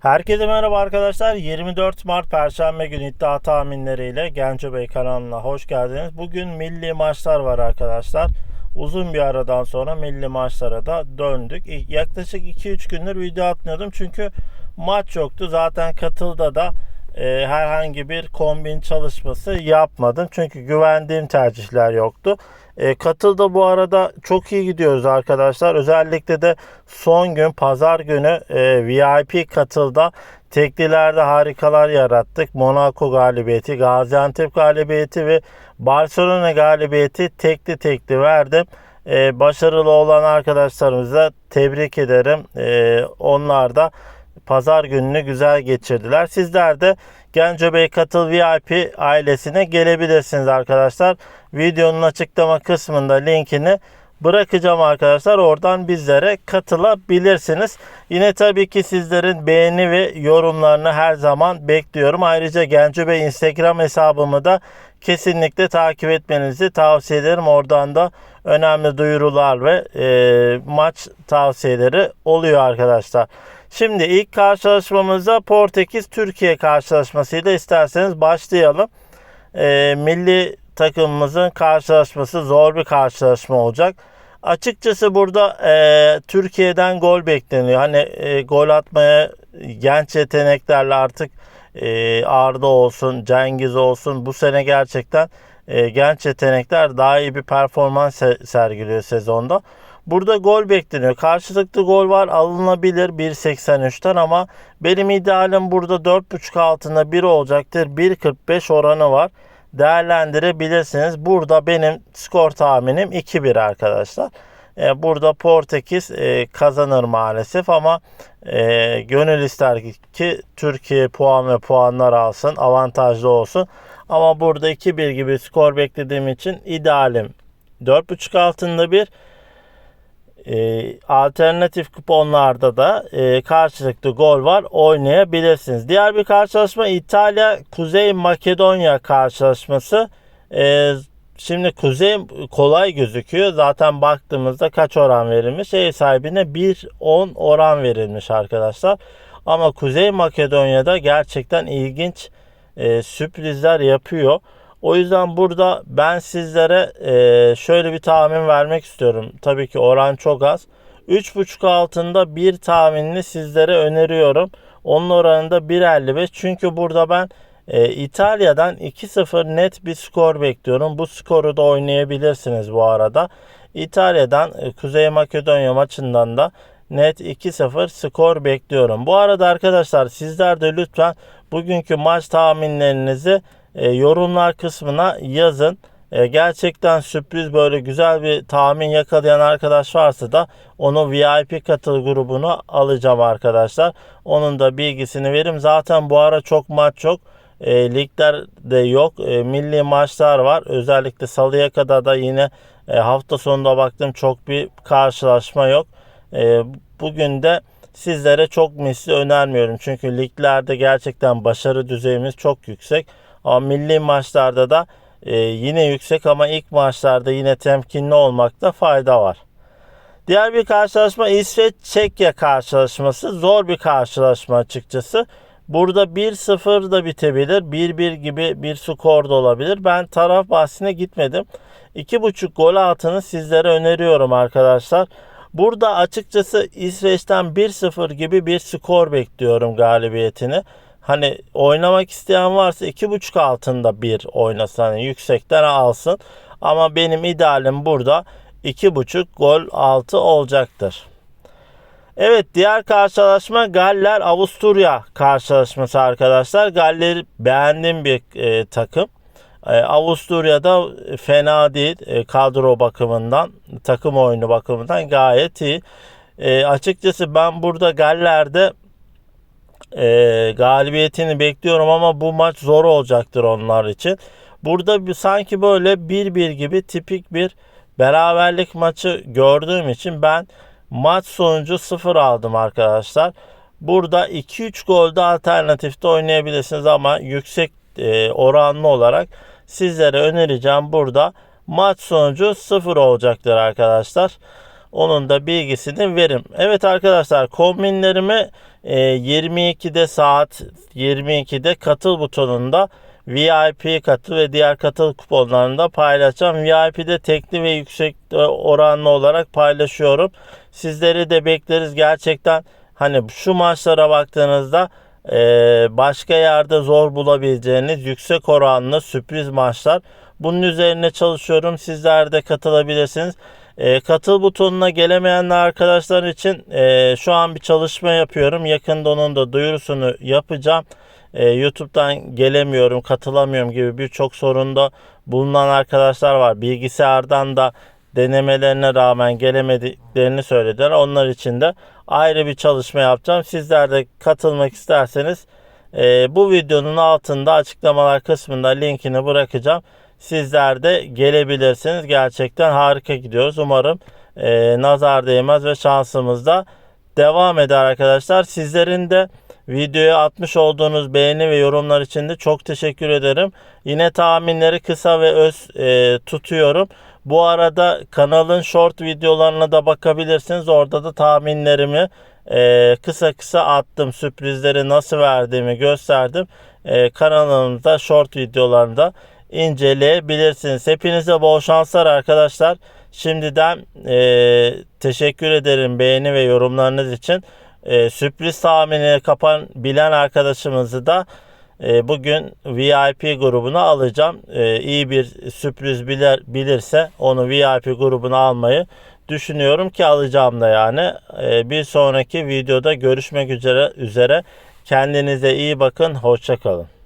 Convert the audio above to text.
Herkese merhaba arkadaşlar. 24 Mart Perşembe günü iddia tahminleriyle Genco Bey kanalına hoş geldiniz. Bugün milli maçlar var arkadaşlar. Uzun bir aradan sonra milli maçlara da döndük. Yaklaşık 2-3 gündür video atmıyordum çünkü maç yoktu. Zaten katılda da e, herhangi bir kombin çalışması yapmadım. Çünkü güvendiğim tercihler yoktu. E, katılda bu arada çok iyi gidiyoruz arkadaşlar. Özellikle de son gün pazar günü e, VIP katılda teklilerde harikalar yarattık. Monaco galibiyeti, Gaziantep galibiyeti ve Barcelona galibiyeti tekli tekli verdim. E, başarılı olan arkadaşlarımıza tebrik ederim. E, onlar da pazar gününü güzel geçirdiler. Sizler de Genco Bey Katıl VIP ailesine gelebilirsiniz arkadaşlar. Videonun açıklama kısmında linkini bırakacağım arkadaşlar. Oradan bizlere katılabilirsiniz. Yine tabii ki sizlerin beğeni ve yorumlarını her zaman bekliyorum. Ayrıca Genco Bey Instagram hesabımı da kesinlikle takip etmenizi tavsiye ederim. Oradan da önemli duyurular ve e, maç tavsiyeleri oluyor arkadaşlar. Şimdi ilk karşılaşmamızda Portekiz Türkiye karşılaşmasıyla isterseniz başlayalım. E, milli takımımızın karşılaşması zor bir karşılaşma olacak. Açıkçası burada e, Türkiye'den gol bekleniyor. Hani e, gol atmaya genç yeteneklerle artık e, Arda olsun, Cengiz olsun bu sene gerçekten e, genç yetenekler daha iyi bir performans se- sergiliyor sezonda. Burada gol bekleniyor. Karşılıklı gol var alınabilir 1.83'ten ama benim idealim burada 4.5 altında 1 olacaktır. 1.45 oranı var. Değerlendirebilirsiniz. Burada benim skor tahminim 2-1 arkadaşlar. E, burada Portekiz e, kazanır maalesef ama e, gönül ister ki Türkiye puan ve puanlar alsın, avantajlı olsun. Ama burada 2-1 gibi skor beklediğim için idealim 4.5 altında bir e, alternatif kuponlarda da e, karşılıklı gol var oynayabilirsiniz. Diğer bir karşılaşma İtalya Kuzey Makedonya karşılaşması. E, şimdi Kuzey kolay gözüküyor. Zaten baktığımızda kaç oran verilmiş? Ev sahibine 1-10 oran verilmiş arkadaşlar. Ama Kuzey Makedonya'da gerçekten ilginç e, sürprizler yapıyor. O yüzden burada ben sizlere e, şöyle bir tahmin vermek istiyorum. Tabii ki oran çok az. 3.5 altında bir tahminini sizlere öneriyorum. Onun oranında 1.55. Çünkü burada ben e, İtalya'dan 2-0 net bir skor bekliyorum. Bu skoru da oynayabilirsiniz bu arada. İtalya'dan e, Kuzey Makedonya maçından da net 2-0 skor bekliyorum. Bu arada arkadaşlar sizler de lütfen bugünkü maç tahminlerinizi e, yorumlar kısmına yazın. E, gerçekten sürpriz böyle güzel bir tahmin yakalayan arkadaş varsa da onu VIP katıl grubuna alacağım arkadaşlar. Onun da bilgisini verim. Zaten bu ara çok maç yok. E, ligler de yok. E, milli maçlar var. Özellikle salıya kadar da yine e, hafta sonunda baktım çok bir karşılaşma yok. E, bugün de sizlere çok misli önermiyorum. Çünkü liglerde gerçekten başarı düzeyimiz çok yüksek. Ama milli maçlarda da e, yine yüksek ama ilk maçlarda yine temkinli olmakta fayda var. Diğer bir karşılaşma İsveç-Çekya karşılaşması. Zor bir karşılaşma açıkçası. Burada 1-0 da bitebilir. 1-1 gibi bir skor da olabilir. Ben taraf bahsine gitmedim. 2.5 gol altını sizlere öneriyorum arkadaşlar. Burada açıkçası İsveç'ten 1-0 gibi bir skor bekliyorum galibiyetini. Hani oynamak isteyen varsa 2.5 altında bir oynasın. Hani yüksekten alsın. Ama benim idealim burada 2.5 gol altı olacaktır. Evet diğer karşılaşma Galler Avusturya karşılaşması arkadaşlar. Galler beğendiğim bir e, takım. E, Avusturya'da fena değil e, kadro bakımından, takım oyunu bakımından gayet iyi. E, açıkçası ben burada Galler'de e, galibiyetini bekliyorum ama bu maç zor olacaktır onlar için. Burada bir, sanki böyle 1-1 gibi tipik bir beraberlik maçı gördüğüm için ben maç sonucu 0 aldım arkadaşlar. Burada 2-3 golde alternatifte oynayabilirsiniz ama yüksek e, oranlı olarak sizlere önereceğim burada maç sonucu 0 olacaktır arkadaşlar. Onun da bilgisini verim. Evet arkadaşlar kombinlerimi 22'de saat 22'de katıl butonunda VIP katıl ve diğer katıl kuponlarını da paylaşacağım. VIP'de tekli ve yüksek oranlı olarak paylaşıyorum. Sizleri de bekleriz. Gerçekten hani şu maçlara baktığınızda e, başka yerde zor bulabileceğiniz yüksek oranlı sürpriz maçlar. Bunun üzerine çalışıyorum. Sizler de katılabilirsiniz. E, katıl butonuna gelemeyenler arkadaşlar için e, şu an bir çalışma yapıyorum. Yakında onun da duyurusunu yapacağım. E, YouTube'dan gelemiyorum, katılamıyorum gibi birçok sorunda bulunan arkadaşlar var. Bilgisayardan da denemelerine rağmen gelemediklerini söylediler. Onlar için de ayrı bir çalışma yapacağım. Sizler de katılmak isterseniz e, bu videonun altında açıklamalar kısmında linkini bırakacağım. Sizler de gelebilirsiniz. Gerçekten harika gidiyoruz. Umarım e, nazar değmez ve şansımız da devam eder arkadaşlar. Sizlerin de videoya atmış olduğunuz beğeni ve yorumlar için de çok teşekkür ederim. Yine tahminleri kısa ve öz e, tutuyorum. Bu arada kanalın short videolarına da bakabilirsiniz. Orada da tahminlerimi e, kısa kısa attım. Sürprizleri nasıl verdiğimi gösterdim. E, kanalımızda short videolarında inceleyebilirsiniz. Hepinize bol şanslar arkadaşlar. Şimdiden e, teşekkür ederim beğeni ve yorumlarınız için. E, sürpriz tahmini kapan bilen arkadaşımızı da e, bugün VIP grubuna alacağım. E, iyi bir sürpriz bilir, bilirse onu VIP grubuna almayı düşünüyorum ki alacağım da yani. E, bir sonraki videoda görüşmek üzere. üzere. Kendinize iyi bakın. Hoşçakalın.